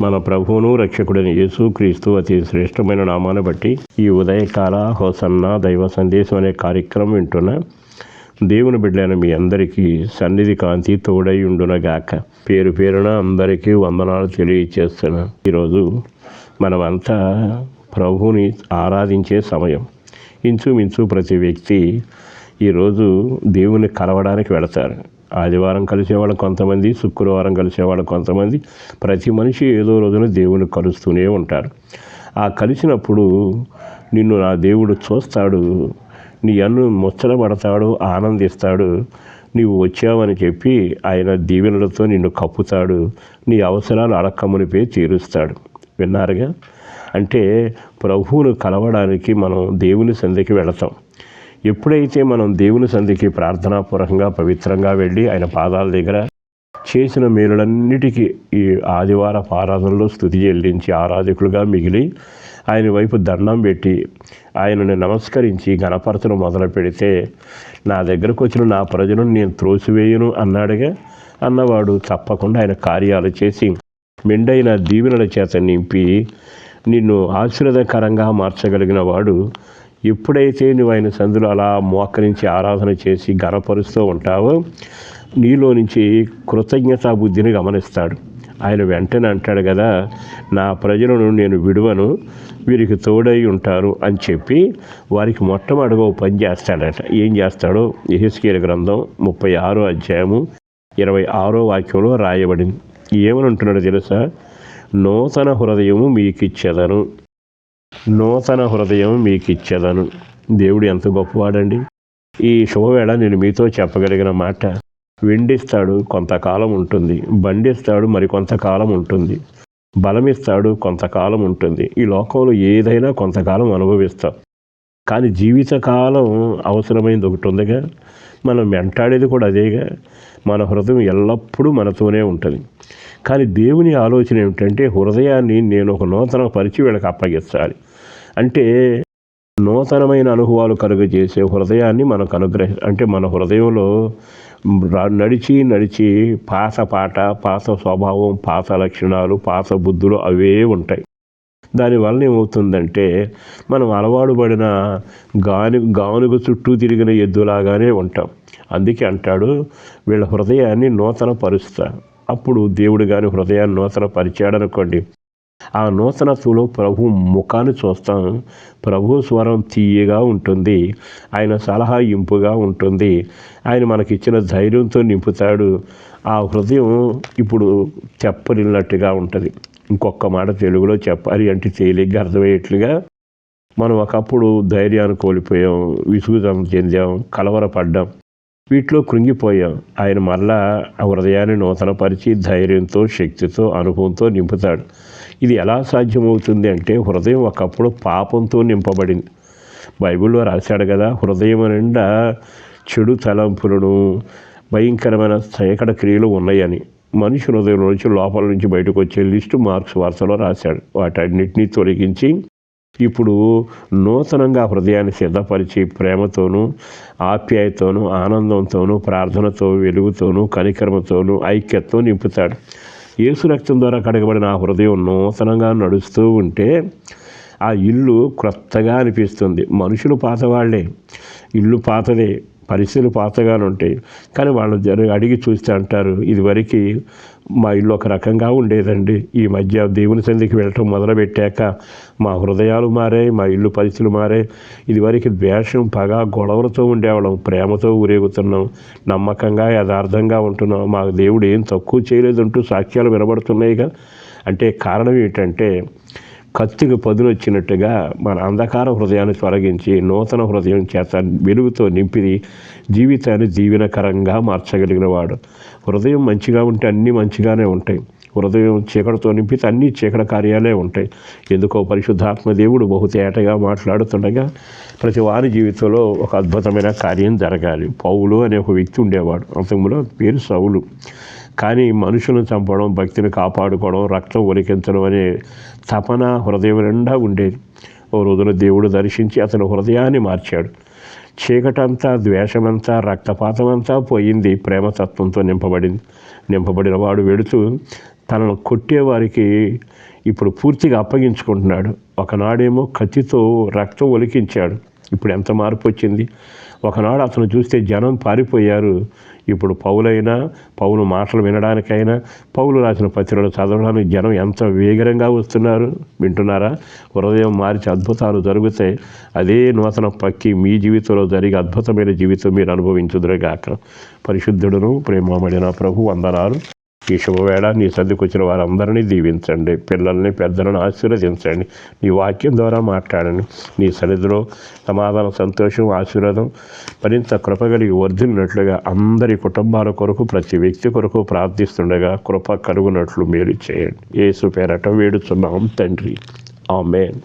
మన ప్రభువును రక్షకుడైన యేసు క్రీస్తు అతి శ్రేష్టమైన నామాన్ని బట్టి ఈ ఉదయకాల హోసన్న దైవ సందేశం అనే కార్యక్రమం వింటున్న దేవుని బిడ్డలైన మీ అందరికీ సన్నిధి కాంతి తోడై ఉండునగాక. పేరు పేరున అందరికీ వందనాలు తెలియచేస్తున్నా. ఈరోజు మనమంతా ప్రభువుని ఆరాధించే సమయం. ఇంచుమించు ప్రతి వ్యక్తి ఈరోజు దేవుని కలవడానికి వెళతారు. ఆదివారం కలిసేవాళ్ళు కొంతమంది శుక్రవారం కలిసేవాళ్ళు కొంతమంది. ప్రతి మనిషి ఏదో రోజున దేవుని కలుస్తూనే ఉంటారు. ఆ కలిసినప్పుడు నిన్ను నా దేవుడు చూస్తాడు నీ అన్ను ముచ్చటపడతాడు ఆనందిస్తాడు. నీవు వచ్చావని చెప్పి ఆయన దీవెనలతో నిన్ను కప్పుతాడు నీ అవసరాలు అడక్కమునిపై తీరుస్తాడు. విన్నారుగా? అంటే ప్రభువును కలవడానికి మనం దేవుని సంధికి వెళతాం. ఎప్పుడైతే మనం దేవుని సంధికి ప్రార్థనాపూర్వకంగా పవిత్రంగా వెళ్ళి ఆయన పాదాల దగ్గర చేసిన మేలులన్నిటికీ ఈ ఆదివార ఆరాధనలో స్థుతి చెల్లించి ఆరాధకులుగా మిగిలి ఆయన వైపు దండం పెట్టి ఆయనని నమస్కరించి గణపరచడం మొదలు పెడితే నా దగ్గరకు వచ్చిన నా ప్రజలను నేను త్రోసివేయను అన్నాడుగా అన్నవాడు తప్పకుండా ఆయన కార్యాలు చేసి మెండైన దీవెనల చేత నింపి నిన్ను ఆశీర్వదకరంగా మార్చగలిగిన వాడు ఎప్పుడైతే నువ్వు ఆయన సందులో అలా మోకరించి ఆరాధన చేసి గర్వపరుస్తూ ఉంటావో నీలో నుంచి కృతజ్ఞతా బుద్ధిని గమనిస్తాడు. ఆయన వెంటనే అంటాడు కదా నా ప్రజలను నేను విడువను వీరికి తోడై ఉంటారు అని చెప్పి వారికి మొట్టమొదటిగా ఓ పని చేస్తాడట. ఏం చేస్తాడో ఎహెస్కేల గ్రంథం ముప్పై ఆరో అధ్యాయము ఇరవై ఆరో వాక్యంలో రాయబడింది. ఏమని అంటున్నాడో తెలుసా? నూతన హృదయము మీకిచ్చేదను. నూతన హృదయం మీకు ఇచ్చేదను దేవుడు ఎంత గొప్పవాడండి. ఈ శుభవేళ నేను మీతో చెప్పగలిగిన మాట వెండిస్తాడు కొంతకాలం ఉంటుంది. బండిస్తాడు మరి కొంతకాలం ఉంటుంది. బలమిస్తాడు కొంతకాలం ఉంటుంది. ఈ లోకంలో ఏదైనా కొంతకాలం అనుభవిస్తాం. కానీ జీవితకాలం అవసరమైంది ఒకటి ఉందిగా. మనం వెంటాడేది కూడా అదేగా. మన హృదయం ఎల్లప్పుడూ మనతోనే ఉంటుంది. కానీ దేవుని ఆలోచన ఏమిటంటే హృదయాన్ని నేను ఒక నూతన పరిచి వీళ్ళకి అప్పగిస్తాలి అంటే నూతనమైన అనుభవాలు కలుగజేసే హృదయాన్ని మనకు అనుగ్రహ అంటే మన హృదయంలో నడిచి నడిచి పాత పాట పాత స్వభావం పాత లక్షణాలు పాత బుద్ధులు అవే ఉంటాయి. దానివల్ల ఏమవుతుందంటే మనం అలవాటు పడిన గాను గానుగ చుట్టూ తిరిగిన ఎద్దులాగానే ఉంటాం. అందుకే అంటాడు వీళ్ళ హృదయాన్ని నూతన పరుస్తా అప్పుడు దేవుడు కానీ హృదయాన్ని నూతన పరిచాడనుకోండి ఆ నూతనత్వంలో ప్రభు ముఖాన్ని చూస్తాం. ప్రభు స్వరం తీయగా ఉంటుంది. ఆయన సలహా ఇంపుగా ఉంటుంది. ఆయన మనకిచ్చిన ధైర్యంతో నింపుతాడు. ఆ హృదయం ఇప్పుడు చెప్పరిల్లినట్టుగా ఉంటుంది. ఇంకొక మాట తెలుగులో చెప్పాలి అంటే తేలిగ్గా అర్థమయ్యేట్లుగా మనం ఒకప్పుడు ధైర్యాన్ని కోల్పోయాం విసుగు చెందాం కలవరపడ్డాం వీటిలో కృంగిపోయాం. ఆయన మరలా ఆ హృదయాన్ని నూతనపరిచి ధైర్యంతో శక్తితో అనుభవంతో నింపుతాడు. ఇది ఎలా సాధ్యమవుతుంది అంటే హృదయం ఒకప్పుడు పాపంతో నింపబడింది. బైబిల్లో రాశాడు కదా హృదయం నిండా చెడు తలంపులను భయంకరమైన చీకటి క్రియలు ఉన్నాయని. మనిషి హృదయం నుంచి లోపల నుంచి బయటకు వచ్చే లిస్టు మార్క్స్ వార్తలో రాశాడు. వాటన్నిటినీ తొలగించి ఇప్పుడు నూతనంగా హృదయాన్ని సిద్ధపరిచి ప్రేమతోనూ ఆప్యాయతోనూ ఆనందంతోనూ ప్రార్థనతో వెలుగుతోనూ కనికర్మతోనూ ఐక్యతతో నింపుతాడు. యేసు రక్తం ద్వారా కడగబడిన ఆ హృదయం నూతనంగా నడుస్తూ ఉంటే ఆ ఇల్లు క్రొత్తగా అనిపిస్తుంది. మనుషులు పాతవాళ్ళే. ఇల్లు పాతదే. పరిస్థితులు పాతగానే ఉంటాయి కానీ వాళ్ళు జరి అడిగి చూస్తే అంటారు ఇదివరకు మా ఇల్లు ఒక రకంగా ఉండేదండి. ఈ మధ్య దేవుని సంధికి వెళ్ళటం మొదలుపెట్టాక మా హృదయాలు మారాయి మా ఇల్లు పరిస్థితులు మారాయి. ఇదివరకు ద్వేషం పగ గొడవలతో ఉండేవాళ్ళం ప్రేమతో ఊరేగుతున్నాం నమ్మకంగా యథార్థంగా ఉంటున్నాం. మాకు దేవుడు ఏం తక్కువ చేయలేదంటూ సాక్ష్యాలు వినబడుతున్నాయిగా. అంటే కారణం ఏంటంటే కత్తికి పదునొచ్చినట్టుగా మన అంధకార హృదయాన్ని తొలగించి నూతన హృదయం చేత వెలుగుతో నింపి జీవితాన్ని దీవెనకరంగా మార్చగలిగిన వాడు హృదయం మంచిగా ఉంటే అన్నీ మంచిగానే ఉంటాయి. హృదయం చీకటితో నింపితే అన్ని చీకటి కార్యాలే ఉంటాయి. ఎందుకో పరిశుద్ధాత్మ దేవుడు బహుతేటగా మాట్లాడుతుండగా ప్రతి వారి జీవితంలో ఒక అద్భుతమైన కార్యం జరగాలి. పౌలు అనే ఒక వ్యక్తి ఉండేవాడు. అంతకుముందు పేరు సౌలు. కానీ మనుషులను చంపడం భక్తిని కాపాడుకోవడం రక్తం ఒలికించడం అనే తపన హృదయం నిండా ఉండేది. ఓ రోజున దేవుడు దర్శించి అతని హృదయాన్ని మార్చాడు. చీకటంతా ద్వేషమంతా రక్తపాతమంతా పోయింది. ప్రేమతత్వంతో నింపబడింది. నింపబడిన వాడు వెడుతూ తనను కొట్టేవారికి ఇప్పుడు పూర్తిగా అప్పగించుకుంటున్నాడు. ఒకనాడేమో కత్తితో రక్తం ఒలికించాడు. ఇప్పుడు ఎంత మార్పు వచ్చింది? ఒకనాడు అతను చూస్తే జనం పారిపోయారు. ఇప్పుడు పౌలైనా పౌలు మాటలు వినడానికైనా పౌలు రాసిన పత్రికలు చదవడానికి జనం ఎంత వేగరంగా వస్తున్నారు? వింటున్నారా? హృదయం మార్చి అద్భుతాలు జరుగుతాయి అదే నూతన పక్కి మీ జీవితంలో జరిగే అద్భుతమైన జీవితం మీరు అనుభవించుదురుగాక. పరిశుద్ధుడును ప్రేమమడిన ప్రభు వందనాలు. ఈ శుభవేళ నీ సర్దికి వచ్చిన వారందరినీ దీవించండి. పిల్లల్ని పెద్దలను ఆశీర్వదించండి. నీ వాక్యం ద్వారా మాట్లాడండి. నీ సన్నిధిలో సమాధానం సంతోషం ఆశీర్వాదం మరింత కృప కలిగి వర్ధిల్లినట్లుగా అందరి కుటుంబాల కొరకు ప్రతి వ్యక్తి కొరకు ప్రార్థిస్తుండగా కృప కలుగునట్లు మీరు చేయండి. ఏసు పేరట వేడుచున్నాం తండ్రి. ఆమెన్.